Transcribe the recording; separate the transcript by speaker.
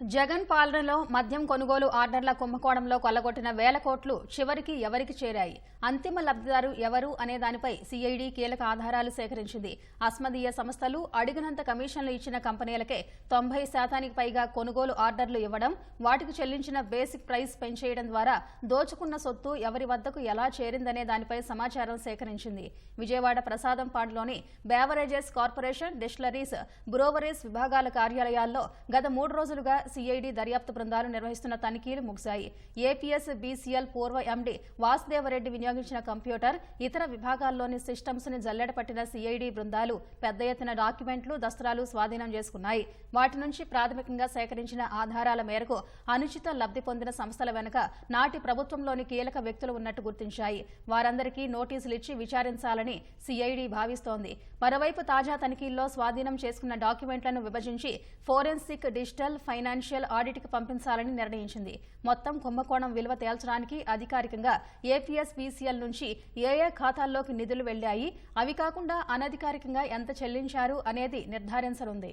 Speaker 1: జగన్ పాలనలో మద్యం కొనుగోలు ఆర్డర్ల కుంభకోణంలో కొల్లగొట్టిన వేల కోట్లు చివరికి ఎవరికి చేరాయి? అంతిమ లబ్ధిదారు ఎవరు అనే దానిపై సిఐడి కీలక ఆధారాలు సేకరించింది. అస్మదీయ సంస్థలు అడిగినంత కమిషన్లు ఇచ్చిన కంపెనీలకే తొంభై శాతానికి పైగా కొనుగోలు ఆర్డర్లు ఇవ్వడం వాటికి చెల్లించిన బేసిక్ ప్రైస్ పెంచేయడం ద్వారా దోచుకున్న సొత్తు ఎవరి వద్దకు ఎలా చేరిందనే దానిపై సమాచారం సేకరించింది. విజయవాడ ప్రసాదంపాడులోని బేవరేజెస్ కార్పొరేషన్ డిస్టిలరీస్ బ్రోవరీస్ విభాగాల కార్యాలయాల్లో గత మూడు రోజులుగా సిఐడి దర్యాప్తు బృందాలు నిర్వహిస్తున్న తనిఖీలు ముగిశాయి. ఏపీఎస్ బీసీఎల్ పూర్వ ఎండీ వాసుదేవరెడ్డి వినియోగించిన కంప్యూటర్ ఇతర విభాగాల్లోని సిస్టమ్స్ని జల్లెడ పట్టిన సిఐడి బృందాలు పెద్ద ఎత్తున డాక్యుమెంట్లు దస్త్రాలు స్వాధీనం చేసుకున్నాయి. వాటి నుంచి ప్రాథమికంగా సేకరించిన ఆధారాల మేరకు అనుచిత లబ్ధి పొందిన సంస్థల వెనుక నాటి ప్రభుత్వంలోని కీలక వ్యక్తులు ఉన్నట్టు గుర్తించాయి. వారందరికీ నోటీసులు ఇచ్చి విచారించాలని సిఐడి భావిస్తోంది. మరోవైపు తాజా తనిఖీల్లో స్వాధీనం చేసుకున్న డాక్యుమెంట్లను విభజించి ఫోరెన్సిక్ డిజిటల్ ఫైనాన్స్ ఫైనాన్షియల్ ఆడిట్కి పంపించాలని నిర్ణయించింది. మొత్తం కుంభకోణం విలువ తేల్చడానికి అధికారికంగా ఏపీఎస్బీసీఎల్ నుంచి ఏ ఏ ఖాతాల్లోకి నిధులు వెళ్ళాయి అవి కాకుండా అనధికారికంగా ఎంత చెల్లించారు అనేది నిర్ధారించనుంది.